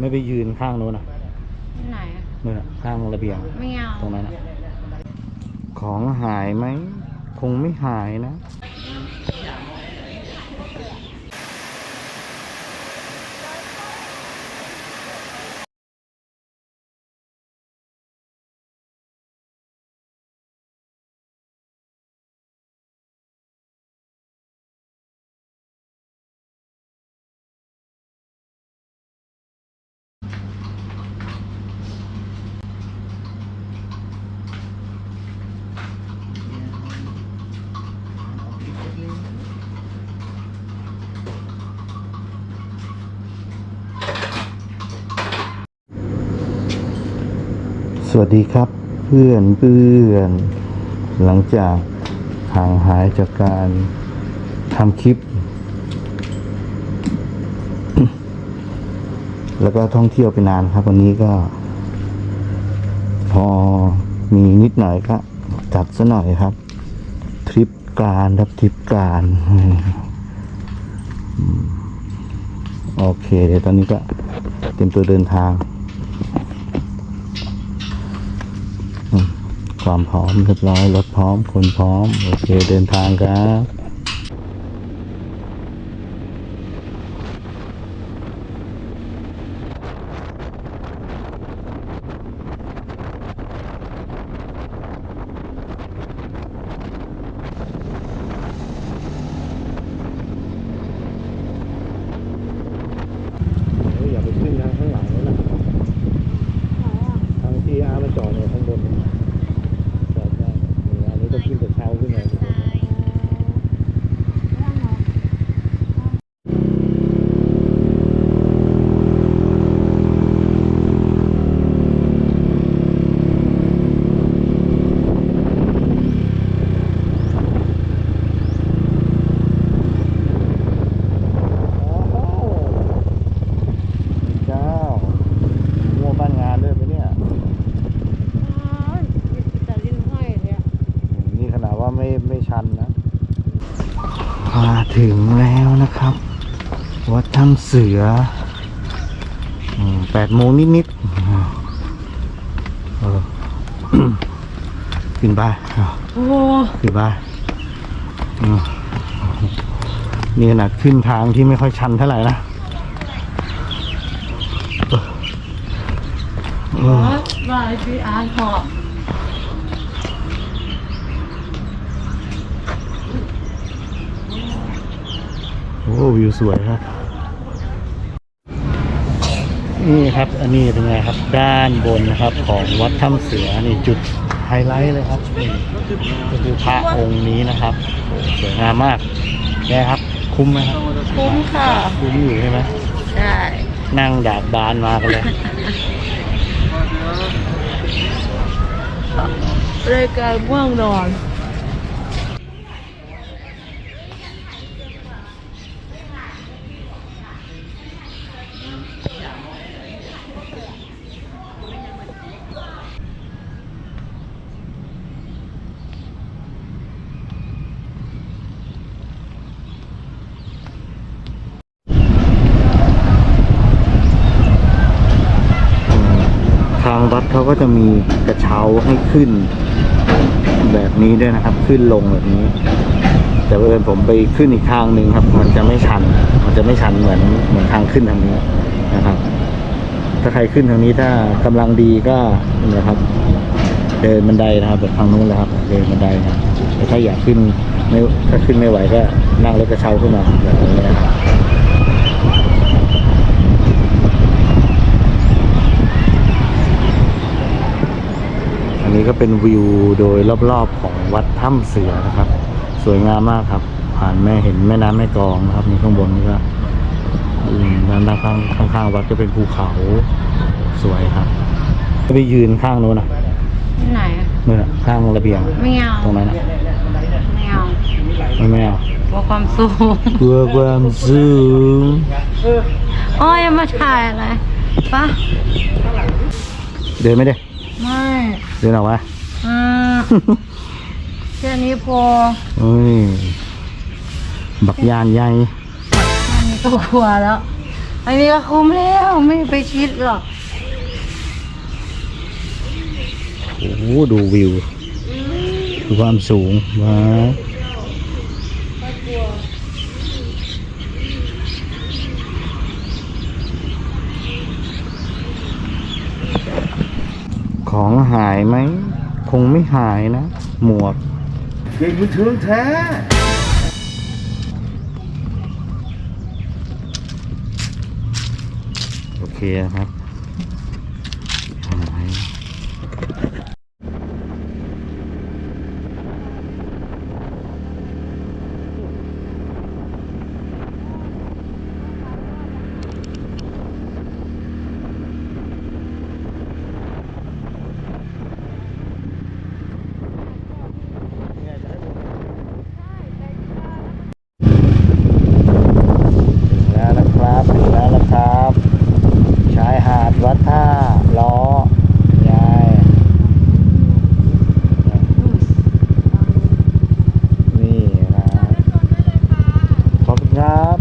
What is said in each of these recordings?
ไม่ไปยืนข้างโน้นนะที่ไหนอะนู่นน่ะข้างระเบียง ไม่เอา ตรงนั้นนะของหายไหม คงไม่หายนะ สวัสดีครับเพื่อนเพื่อน หลังจากห่างหายจากการทำคลิป แล้วก็ท่องเที่ยวไปนานครับ วันนี้ก็ พอมีนิดหน่อยก็จัดซะหน่อยครับ ทริปการครับทริปการ โอเค เดี๋ยวตอนนี้ก็เตรียมตัวเดินทาง ความพร้อมเรียบร้อยรถพร้อมคนพร้อม โอเคเดินทางครับ อย่าไปขึ้นทางข้างหลังแล้วนะทางที่อาร์มันจอดเนี่ยข้างบนจอดได้นี่อันนี้ต้องขึ้นแต่เช้าขึ้นมาเจ้ามัวบ้านงานด้วยปะเนี่ย แต่ลิ้นห้อยเลยอะ นี่ขนาดว่าไม่ไม่ชันนะ มาถึงแล้วนะครับ วัด ถ้ำเสือแปดโมงนิดๆอืมเออขึ้นไปอะโอ้ขึ้นไปอืมนี่ขนาดขึ้นทางที่ไม่ค่อยชันเท่าไหร่นะเออเออบายพี่อาร์ตหอบโอ้วิวสวยครับ นี่ครับ อันนี้เป็นไงครับ ด้านบนนะครับของวัดถ้ำเสือนี่จุดไฮไลท์เลยครับนี่ก็คือพระองค์นี้นะครับโอ้สวยงามมากแกครับ คุ้มไหมครับ คุ้มค่ะ คุ้มอยู่ใช่ไหมใช่ นั่งดาดบานมากันเลย รายการง่วงนอน ทางวัดเขาก็ จะมีกระเช้าให้ขึ้น แบบนี้ด้วยนะครับ ขึ้นลงแบบนี้ แต่เมื่อิญผมไปขึ้นอีกทางหนึ่งครับ มันจะไม่ชัน มันจะไม่ชันเหมือนเหมือนทางขึ้นทางนี้นะครับ ถ้าใครขึ้นทางนี้ถ้ากำลังดีก็นะครับ เดินบันไดนะครับแบบทางนู้นเลยครับ เดินบันไดนะแต่ถ้าอยากขึ้นไม่ถ้าขึ้นไม่ไหวก็นั่งรถกระเช้าขึ้นมาแบบนี้นะครับ นนี้ก็เป็นวิวโดยรอบๆของวัดถ้ำเสือนะครับ สวยงามมากครับ ผ่านแม่เห็นแม่น้ำแม่กลองนะครับนี่ข้างบนนี่ก็อืมด้านข้างข้างๆวัดก็เป็นภูเขาสวยครับก็ไปยืนข้างโน้นนะที่ไหนอะนู่นน่ะข้างระเบียงไม่เอาตรงนั้นนะไม่เอาไม่ไม่เอากลัวความสูงกลัวความสูงโอ้ยมาถ่ายอะไรปะเดินไม่ได้ ไม่เดินออกมาอืมแค่นี้พอเอ้ย บักยานใหญ่แค่นี้ก็กลัวแล้ว อันนี้ก็คุ้มแล้วไม่ไปชิดหรอกโอ้โหดูวิว ดูความสูงว้าว ของหายไหม คงไม่หายนะ หมวกเก่งมือถือแท้โอเคนะครับหายถึงแล้วนะครับถึงแล้วนะครับ ชายหาดวัดท่าล้อยายนี่นะครับขอบคุณครับ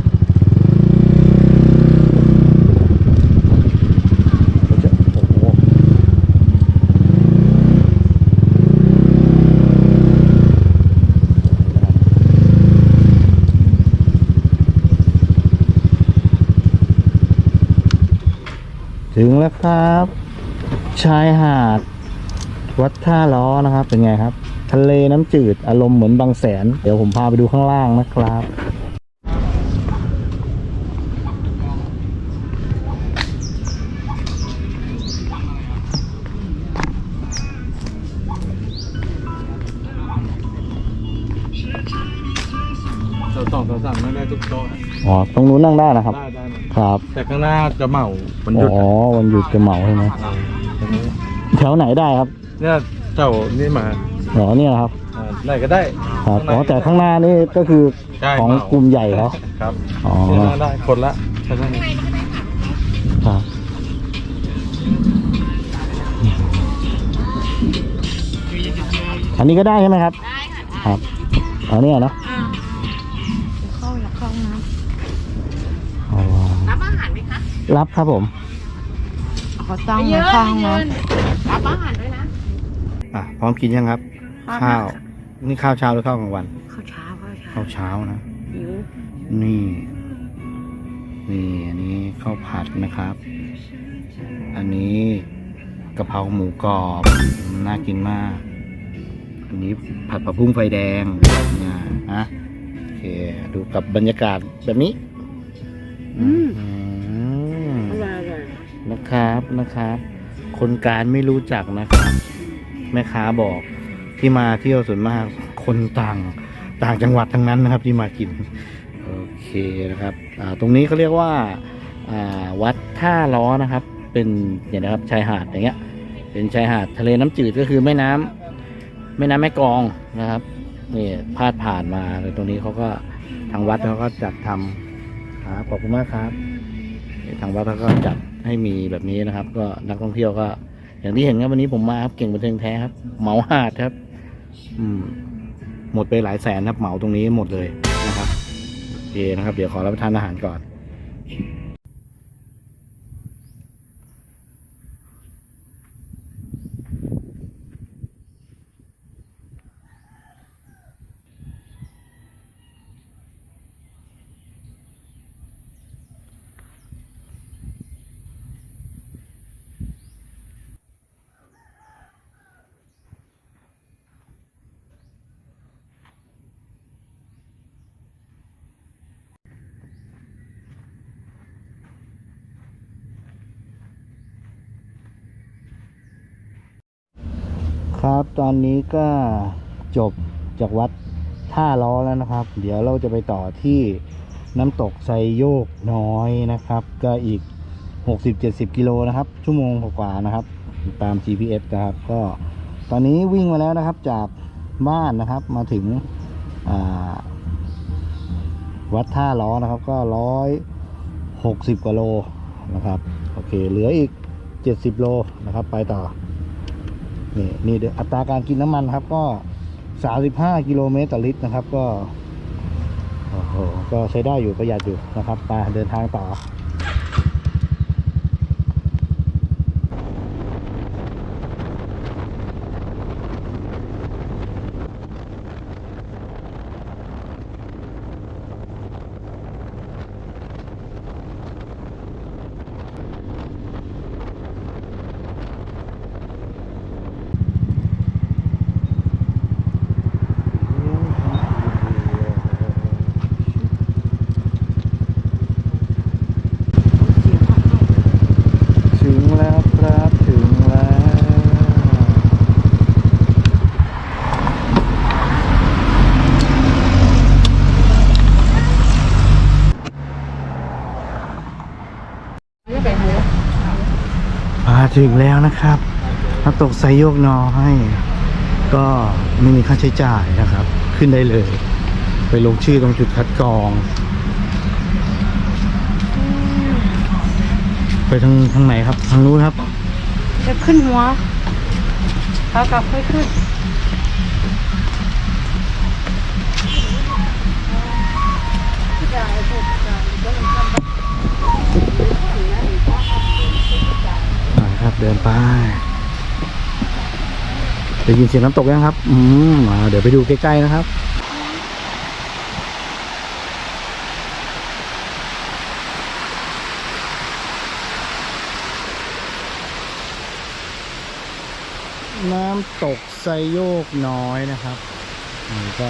โอ้โห ถึงแล้วครับ ชายหาด วัดท่าล้อนะครับ เป็นไงครับ ทะเลน้ำจืดอารมณ์เหมือนบางแสน เดี๋ยวผมพาไปดูข้างล่างนะครับเราสองเราสั่งไม่ได้ทุกโต๊ะฮะอ๋อ ตรงนู้นนั่งได้นะครับ ได้ได้หมด ครับ แต่ข้างหน้าจะเหมามันหอ๋ยุดอวันหยุดจะเหมาใช่ไหมตรงนี้แถวไหนได้ครับเนี่ยเจ้านี่มาอ๋อเนี่ยครับอ่าไหนก็ได้ครับอ๋อแต่ข้างหน้านี่ก็คือใช่ของเหมากลุ่มใหญ่เขาครับอ๋อนี่นั่งได้คนละแค่นั้นเองครับอันนี้ก็ได้ใช่ไหมครับ ได้ค่ะครับอ๋อเนี่ยเนาะอ่า รไหมคะรับครับผมำขอตั้งหน่อยเข้าห้องน้ำรับอาหารด้วยนะอะพร้อมกินยังครับ ข้าวนี่ข้าวเช้าหรือข้าวกลางวัน ข้าวเช้าข้าวเช้าข้าวเช้านะหิวนี่ นี่อันนี้ข้าวผัดนะครับ อันนี้กะเพราหมูกรอบน่ากินมาก อันนี้ผัดผักบุ้งไฟแดงเนี่ยนะโอเค ดูกับบรรยากาศแบบนี้ อืมอร่อยอร่อย นะครับนะครับ คนการไม่รู้จักนะครับ แม่ค้าบอกที่มาเที่ยวส่วนมากคนต่างต่างจังหวัดทั้งนั้นนะครับ ที่มากินโอเคนะครับตรงนี้เขาเรียกว่าวัดท่าล้อนะครับ เป็นอย่างนะครับชายหาดอย่างเงี้ย เป็นชายหาดทะเลน้ำจืดก็คือแม่น้ำแม่น้ำแม่กองนะครับนี่พาดผ่านมาเลยตรงนี้เขาก็ทางวัดเขาก็จัดทำครับขอบคุณมากครับ ทางวัดเขาก็จัดให้มีแบบนี้นะครับ ก็นักท่องเที่ยวก็ อย่างที่เห็นครับวันนี้ผมมาครับเก่งบันเทิงแท้ครับเหมาหาดครับ อืม หมดไปหลายแสนครับเหมาตรงนี้หมดเลยนะครับโอเคนะครับ เดี๋ยวขอรับประทานอาหารก่อน ครับ ตอนนี้ก็จบจากวัดท่าล้อแล้วนะครับ เดี๋ยวเราจะไปต่อที่น้ำตกไซโยกน้อยนะครับ ก็อีก 60-70 กิโลนะครับ ชั่วโมงกว่าๆนะครับ ตาม GPS นะครับ ก็ตอนนี้วิ่งมาแล้วนะครับจากบ้านนะครับมาถึงวัดท่าล้อนะครับก็ร้อยหกสิบกว่าโลนะครับ โอเค เหลืออีก70โลนะครับ ไปต่อ นี่นี่เดี๋ยวอัตราการกินน้ำมันครับ ก็35กิโลเมตรต่อลิตรนะครับ ก็โอ้โหก็ใช้ได้อยู่ประหยัดอยู่นะครับไปเดินทางต่อ ถึงแล้วนะครับน้ำตกไซโยกนอให้ ก็ไม่มีค่าใช้จ่ายนะครับ ขึ้นได้เลย ไปลงชื่อตรงจุดคัดกรอง ไปทางทางไหนครับ ทางนู้นครับจะขึ้นหัวเอากลับค่อยขึ้น ไป ได้ยินเสียงน้ำตกยังครับ อืมอ่าเดี๋ยวไปดูใกล้ๆนะครับน้ำตกไซโยกน้อยนะครับนี่ก็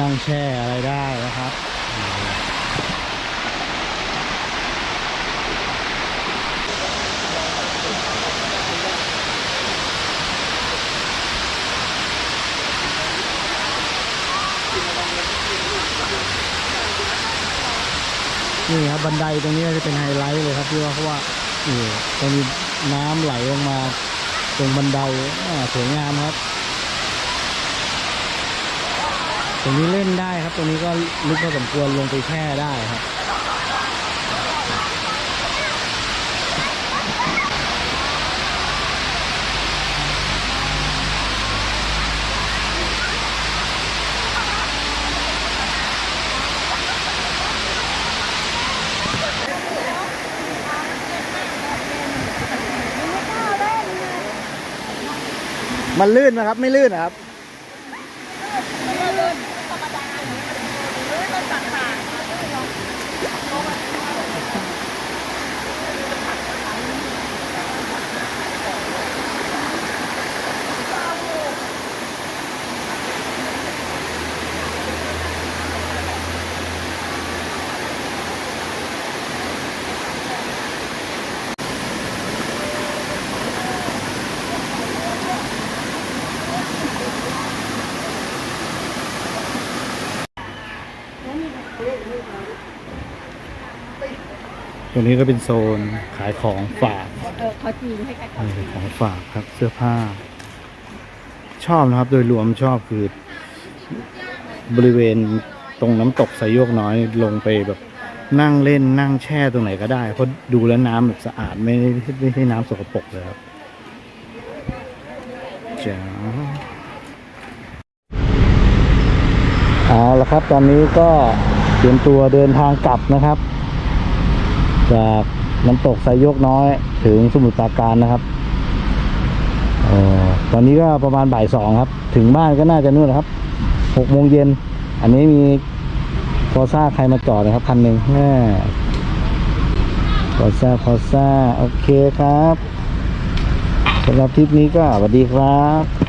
นั่งแช่อะไรได้นะครับ นี่ครับบันไดตรงนี้จะเป็นไฮไลท์เลยครับที่ว่าเพราะว่านี่ตรงนี้น้ำไหลลงมาตรงบันไดสวยงามครับ ตรงนี้เล่นได้ครับ ตรงนี้ก็ลึกพอสมควรลงไปแช่ได้ครับ มันลื่นนะครับ ไม่ลื่นนะครับ ตรงนี้ก็เป็นโซนขายของฝากเออขอจีนให้กของฝากครับเสื้อผ้า ชอบนะครับ โดยรวมชอบคือบริเวณตรงน้ำตกสายโยกน้อยลงไปแบบนั่งเล่นนั่งแช่ตรงไหนก็ได้ เพราะดูแล้วน้ำแบบสะอาดไม่ได้ไม่ใช่น้ำสกปรกเลยครับจ๋าเอาละครับ ตอนนี้ก็เตรียมตัวเดินทางกลับนะครับ จากน้ำตกไซโยกน้อยถึงสมุทรปราการนะครับออตอนนี้ก็ประมาณบ่ายสองครับ ถึงบ้านก็น่าจะนู่นนะครับหกโมงเย็น อันนี้มีฟอซ่าใครมาจอดนะครับคันหนึ่งแม่ฟอซ่าฟอซ่าโอเคครับสำหรับทริปนี้ก็สวัสดีครับ